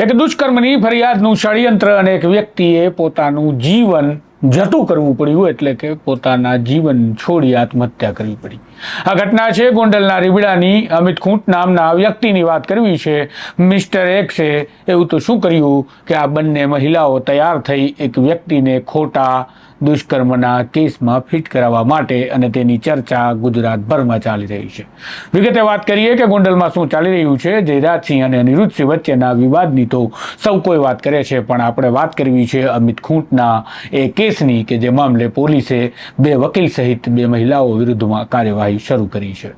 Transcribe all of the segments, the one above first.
એક દુષ્કર્મની ફરિયાદનું ષડયંત્ર અને એક વ્યક્તિએ પોતાનું જીવન જતું કરવું પડ્યું, એટલે કે પોતાના જીવન છોડી આત્મહત્યા કરવી પડી. આ ઘટના છે ગોંડલના રીબડાની અમિત ખૂંટ નામના વ્યક્તિની વાત કરવી છે. મિસ્ટર એક્સે એવું તો શું કર્યું કે આ બંને મહિલાઓ તૈયાર થઈ એક વ્યક્તિને ખોટા દુષ્કર્મના કેસમાં ફિટ કરાવવા માટે અને તેની ચર્ચા ગુજરાતભરમાં ચાલી રહી છે. વિગતે વાત કરીએ કે ગોંડલમાં શું ચાલી રહ્યું છે? જયરાજસિંહ અને અનિરુદ્ધસિંહ વચ્ચેના વિવાદની તો સૌ કોઈ વાત કરે છે, પણ આપણે વાત કરવી છે અમિત ખૂંટના એ કેસની કે જે મામલે પોલીસે બે વકીલ સહિત બે મહિલાઓ વિરુદ્ધમાં કાર્યવાહી શરૂ કરી છે.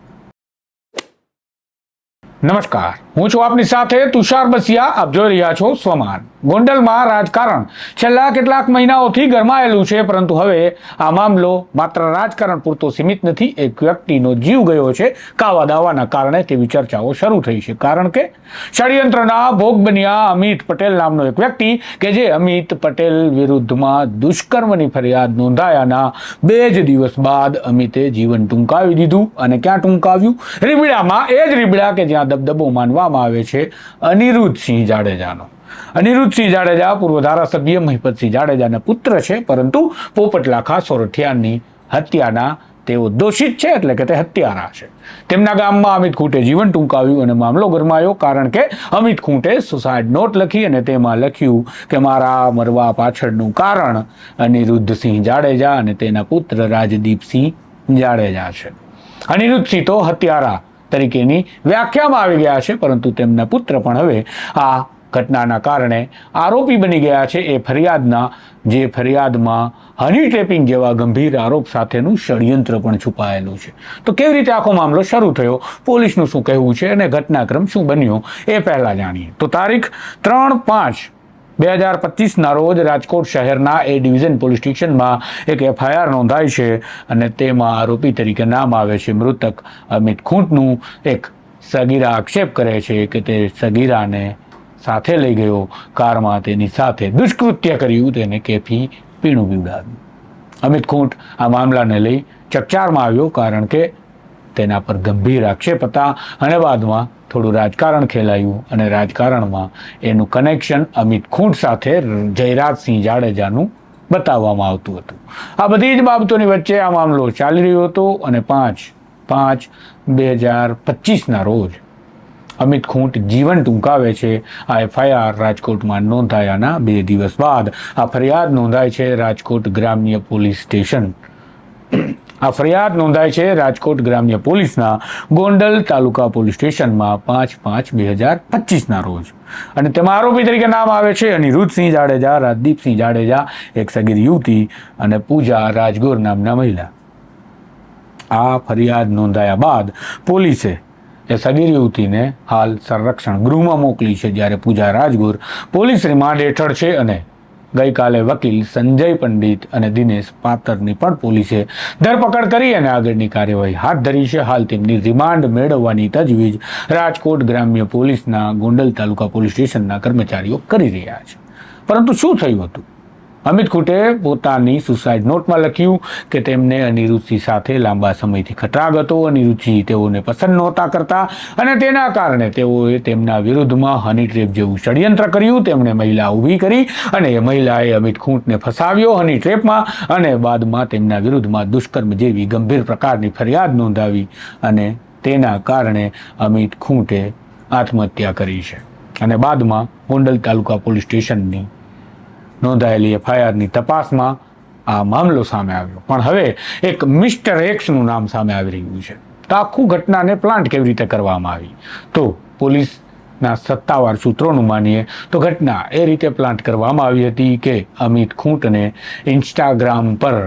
નમસ્કાર. હું છું આપની સાથે તુષાર બસિયા. આપ જોઈ રહ્યા છો સ્વમાન. ગોંડલમાં રાજકારણ છેલ્લા કેટલાક મહિનાઓથી ગરમાયેલું છે, પરંતુ હવે આ મામલો માત્ર રાજકારણ પૂરતો સીમિત નથી. એક વ્યક્તિનો જીવ ગયો છે કાવા દાવાના કારણે તેવી ચર્ચાઓ શરૂ થઈ છે. કારણ કે ષડયંત્રના ભોગ બન્યા અમિત પટેલ નામનો એક વ્યક્તિ કે જે અમિત પટેલ વિરુદ્ધમાં દુષ્કર્મની ફરિયાદ નોંધાયાના બે જ દિવસ બાદ અમિતે જીવન ટૂંકાવી દીધું અને ક્યાં ટૂંકાવ્યું? રીબડામાં. એ જ રીબડા કે જ્યાં દબદબો માનવામાં આવે છે અનિરુદ્ધસિંહ જાડેજાનો. અનિરુદ્ધસિંહ જાડેજા પૂર્વ ધારાસભ્ય, મહિપતસિંહ જાડેજાના પુત્ર છે, પરંતુ પોપટલાખા સોરઠિયાની હત્યાના તેઓ દોષિત છે, એટલે કે તે હત્યારા છે. તેમના ગામમાં અમિત ખૂંટે જીવન ટૂંકાવ્યું અને મામલો ગરમાયો કારણ કે અમિત ખૂંટે સુસાઇડ નોટ લખી અને તેમાં લખ્યું કે મારા મરવા પાછળનું કારણ અનિરુદ્ધસિંહ જાડેજા અને તેના પુત્ર રાજદીપસિંહ જાડેજા છે. અનિરુદ્ધસિંહ તો હત્યારા તરીકેની વ્યાખ્યામાં આવી ગયા છે, પરંતુ તેમના પુત્ર પણ હવે આ ઘટનાના કારણે આરોપી બની ગયા છે. એ ફરિયાદના, જે ફરિયાદમાં હની ટ્રેપિંગ જેવા ગંભીર આરોપ સાથેનું ષડયંત્ર પણ છુપાયેલું છે. તો કેવી રીતે આખો મામલો શરૂ થયો? પોલીસનું શું કહેવું છે અને ઘટનાક્રમ શું બન્યો? એ પહેલાં જાણીએ. તો તારીખ ત્રણ પાંચ બે હજાર પચીસના રોજ રાજકોટ શહેરના એ ડિવિઝન પોલીસ સ્ટેશનમાં એક એફઆઈઆર નોંધાય છે અને તેમાં આરોપી તરીકે નામ આવે છે મૃતક અમિત ખૂંટનું. એક સગીરા આક્ષેપ કરે છે કે તે સગીરાને સાથે લઈ ગયો કારમાં તેની સાથે દુષ્કૃત્ય કર્યું તેને કેફી પીણું પીવડાવ્યું. અમિત ખૂંટ આ મામલાને લઈ ચકચારમાં આવ્યો કારણ કે તેના પર ગંભીર આક્ષેપ હતા અને બાદમાં થોડું રાજકારણ ખેલાયું અને રાજકારણમાં એનું કનેક્શન અમિત ખૂંટ સાથે જયરાજસિંહ જાડેજાનું બતાવવામાં આવતું હતું. આ બધી જ બાબતોની વચ્ચે આ મામલો ચાલી રહ્યો હતો અને પાંચ પાંચ બે હજાર પચીસના રોજ અમિત ખૂંટ જીવન ટૂંકાવે છે. આ એફઆઈઆર રાજકોટમાં નોંધાયાના બે દિવસ બાદ આ ફરિયાદ નોંધાય છે. રાજકોટ ગ્રામ્ય પોલીસ સ્ટેશન આ ફરિયાદ નોંધાય છે રાજકોટ ગ્રામ્ય પોલીસના ગોંડલ તાલુકા પોલીસ સ્ટેશનમાં પાંચ પાંચ બે હજાર પચીસના રોજ. અને તેમાં આરોપી તરીકે નામ આવે છે અનિરુદ્ધસિંહ જાડેજા, રાજદીપસિંહ જાડેજા, એક સગીર યુવતી અને પૂજા રાજગોર નામના મહિલા. આ ફરિયાદ નોંધાયા બાદ પોલીસે એ સગીર યુવતીને હાલ સંરક્ષણ ગૃહમાં મોકલી છે, જ્યારે પૂજા રાજગુર પોલીસ રિમાન્ડ હેઠળ છે અને ગઈકાલે વકીલ સંજય પંડિત અને દિનેશ પાતરની પણ પોલીસે ધરપકડ કરી અને આગળની કાર્યવાહી હાથ ધરી છે. હાલ તેમની રિમાન્ડ મેળવવાની તજવીજ રાજકોટ ગ્રામ્ય પોલીસના ગોંડલ તાલુકા પોલીસ સ્ટેશનના કર્મચારીઓ કરી રહ્યા છે. પરંતુ શું થયું હતું? અમિત ખૂટે પોતાની સુસાઇડ નોટમાં લખ્યું કે તેમને અનિરુચિ સાથે લાંબા સમયથી ખતરાગ હતો. અનિરુચિ તેઓને પસંદ નહોતા કરતા અને તેના કારણે તેઓએ તેમના વિરુદ્ધમાં હની ટ્રેપ જેવું ષડયંત્ર કર્યું. તેમણે મહિલા ઊભી કરી અને એ મહિલાએ અમિત ખૂંટને ફસાવ્યો હની ટ્રેપમાં અને બાદમાં તેમના વિરુદ્ધમાં દુષ્કર્મ જેવી ગંભીર પ્રકારની ફરિયાદ નોંધાવી અને તેના કારણે અમિત ખૂંટે આત્મહત્યા કરી છે. અને બાદમાં ગોંડલ તાલુકા પોલીસ સ્ટેશનની નોંધાયેલી એફઆઈઆરની તપાસમાં આ મામલો સામે આવ્યો. પણ હવે એક મિસ્ટર એક્સનું નામ સામે આવી રહ્યું છે. તો આખું ઘટનાને પ્લાન્ટ કેવી રીતે કરવામાં આવી? તો પોલીસના સત્તાવાર સૂત્રોનું માનીએ તો ઘટના એ રીતે પ્લાન્ટ કરવામાં આવી હતી કે અમિત ખૂંટને ઇન્સ્ટાગ્રામ પર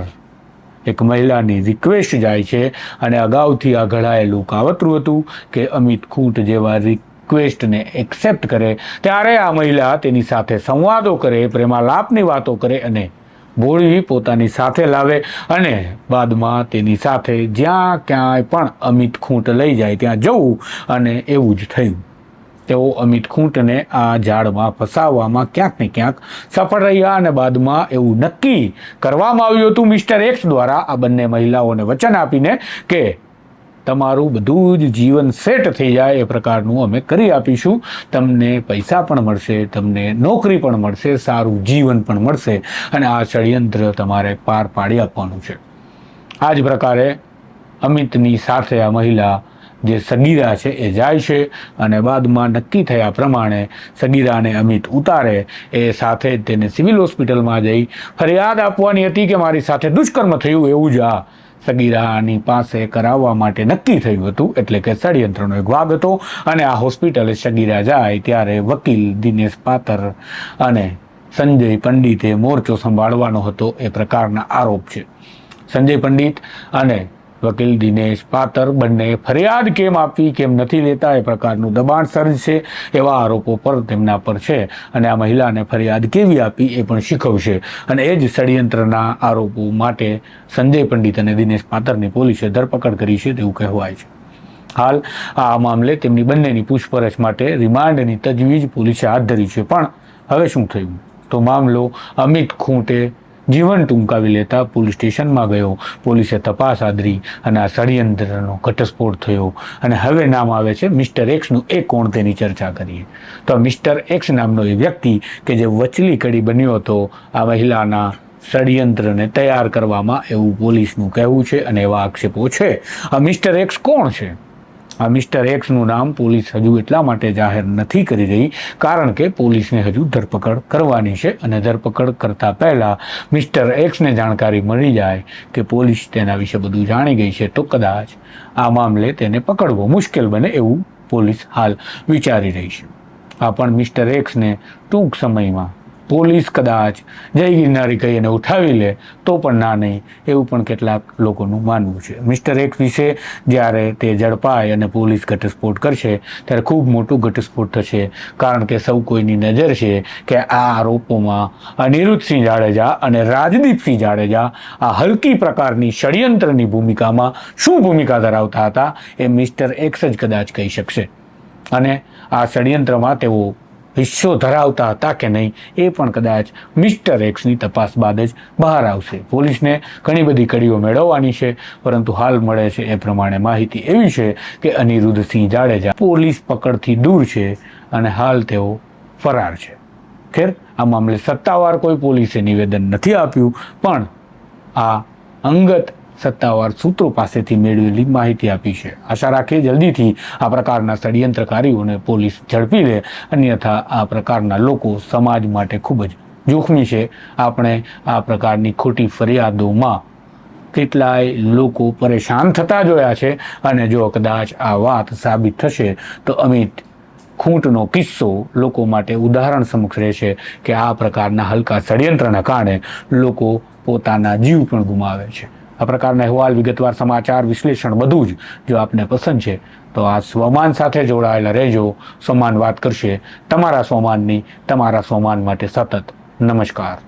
એક મહિલાની રિક્વેસ્ટ જાય છે અને અગાઉથી આ ઘડાયેલું કાવતરું હતું કે અમિત ખૂંટ જેવા રિક્વેસ્ટને એક્સેપ્ટ કરે, ત્યારે આ મહિલા તેની સાથે સંવાદો કરે, પ્રેમાલાપની વાતો કરે અને ભોળવી પોતાની સાથે લાવે અને બાદમાં તેની સાથે જ્યાં ક્યાંય પણ અમિત ખૂંટ લઈ જાય ત્યાં જવું અને એવું જ થયું. તેઓ અમિત ખૂંટને આ ઝાડમાં ફસાવવામાં ક્યાંક ને ક્યાંક સફળ રહ્યા અને બાદમાં એવું નક્કી કરવામાં આવ્યું હતું મિસ્ટર એક્સ દ્વારા આ બંને મહિલાઓને વચન આપીને કે તમારું બધું જ જીવન સેટ થઈ જાય એ પ્રકારનું અમે કરી આપીશું. તમને પૈસા પણ મળશે, તમને નોકરી પણ મળશે, સારું જીવન પણ મળશે અને આ ષડયંત્ર તમારે પાર પાડી આપવાનું છે. આ જ પ્રકારે અમિતની સાથે આ મહિલા જે સગીરા છે એ જાય છે અને બાદમાં નક્કી થયા પ્રમાણે સગીરાને અમિત ઉતારે. એ સાથે જ તેને સિવિલ હોસ્પિટલમાં જઈ ફરિયાદ આપવાની હતી કે મારી સાથે દુષ્કર્મ થયું એવું જ આ સગીરાની પાસે કરાવવા માટે નક્કી થયું હતું, એટલે કે ષડયંત્રનો એક ભાગ હતો અને આ હોસ્પિટલે સગીરા જાય ત્યારે વકીલ દિનેશ પાતર અને સંજય પંડિતે મોરચો સંભાળવાનો હતો એ પ્રકારના આરોપ છે. સંજય પંડિત અને વકીલ દિનેશ પાતર બંને ફરિયાદ કેમ આપવી, કેમ નથી લેતા, એ પ્રકારનું દબાણ સર્જશે એવા આરોપો પર તેમના પર છે. અને આ મહિલાને ફરિયાદ કેવી આપી એ પણ શીખવશે. અને એ જ ષડયંત્રના આરોપો માટે સંજય પંડિત અને દિનેશ પાતરની પોલીસે ધરપકડ કરી છે તેવું કહેવાય છે. હાલ આ મામલે તેમની બંનેની પૂછપરછ માટે રિમાન્ડની તજવીજ પોલીસે હાથ ધરી છે. પણ હવે શું થયું? તો મામલો અમિત ખૂંટે જીવન ટૂંકાવી લેતા પોલીસ સ્ટેશનમાં ગયો. પોલીસે તપાસ આદરી અને આ ષડયંત્રનો ઘટસ્ફોટ થયો અને હવે નામ આવે છે મિસ્ટર એક્સનું એ કોણ તેની ચર્ચા કરીએ. તો મિસ્ટર એક્સ નામનો એ વ્યક્તિ કે જે વચલી કડી બન્યો હતો, આ મહિલાના ષડયંત્રને તૈયાર કરવામાં એવું પોલીસનું કહેવું છે અને એવા આક્ષેપો છે. આ મિસ્ટર એક્સ કોણ છે? આ મિસ્ટર એક્સનું નામ પોલીસ હજુ એટલા માટે જાહેર નથી કરી રહી, કારણ કે પોલીસને હજુ ધરપકડ કરવાની છે અને ધરપકડ કરતા પહેલાં મિસ્ટર એક્સને જાણકારી મળી જાય કે પોલીસ તેના વિશે બધું જાણી ગઈ છે તો કદાચ આ મામલે તેને પકડવો મુશ્કેલ બને એવું પોલીસ હાલ વિચારી રહી છે. આ પણ મિસ્ટર એક્સને ટૂંક સમયમાં પોલીસ કદાચ જય ગિરનારી કહીને ઉઠાવી લે, તો પણ ના નહીં, એવું પણ કેટલાક લોકોનું માનવું છે. મિસ્ટર એક્સ વિશે જ્યારે તે ઝડપાય અને પોલીસ ઘટસ્ફોટ કરશે, ત્યારે ખૂબ મોટું ઘટસ્ફોટ થશે, કારણ કે સૌ કોઈની નજર છે કે આ આરોપોમાં અનિરુદ્ધસિંહ જાડેજા અને રાજદીપસિંહ જાડેજા આ હલકી પ્રકારની ષડયંત્રની ભૂમિકામાં શું ભૂમિકા ધરાવતા હતા, એ મિસ્ટર એક્સ જ કદાચ કહી શકશે. અને આ ષડયંત્રમાં તેઓ હિસ્સો ધરાવતા હતા કે નહીં એ પણ કદાચ મિસ્ટર એક્સની તપાસ બાદ જ બહાર આવશે. પોલીસને ઘણી બધી કડીઓ મેળવવાની છે, પરંતુ હાલ મળે છે એ પ્રમાણે માહિતી એવી છે કે અનિરુદ્ધસિંહ જાડેજા પોલીસ પકડથી દૂર છે અને હાલ તેઓ ફરાર છે. ખેર, આ મામલે સત્તાવાર કોઈ પોલીસે નિવેદન નથી આપ્યું, પણ આ અંગત સત્તાવાર સૂત્રો પાસેથી મેળવેલી માહિતી આપી છે. આશા રાખીએ જલ્દીથી આ પ્રકારના ષડયંત્રકારીઓને પોલીસ ઝડપી લે, અન્યથા આ પ્રકારના લોકો સમાજ માટે ખૂબ જ જોખમી છે. આપણે આ પ્રકારની ખોટી ફરિયાદોમાં કેટલાય લોકો પરેશાન થતા જોયા છે અને જો કદાચ આ વાત સાબિત થશે, તો અમિત ખૂંટનો કિસ્સો લોકો માટે ઉદાહરણ સમક્ષ રહેશે કે આ પ્રકારના હલકા ષડયંત્રના કારણે લોકો પોતાના જીવ પણ ગુમાવે છે. આ પ્રકારના અહેવાલ, વિગતવાર સમાચાર, વિશ્લેષણ બધું જ જો આપને પસંદ છે, તો આ સ્વમાન સાથે જોડાયેલા રહેજો. સ્વમાન વાત કરશે તમારા સ્વમાનની, તમારા સ્વમાન માટે સતત. નમસ્કાર.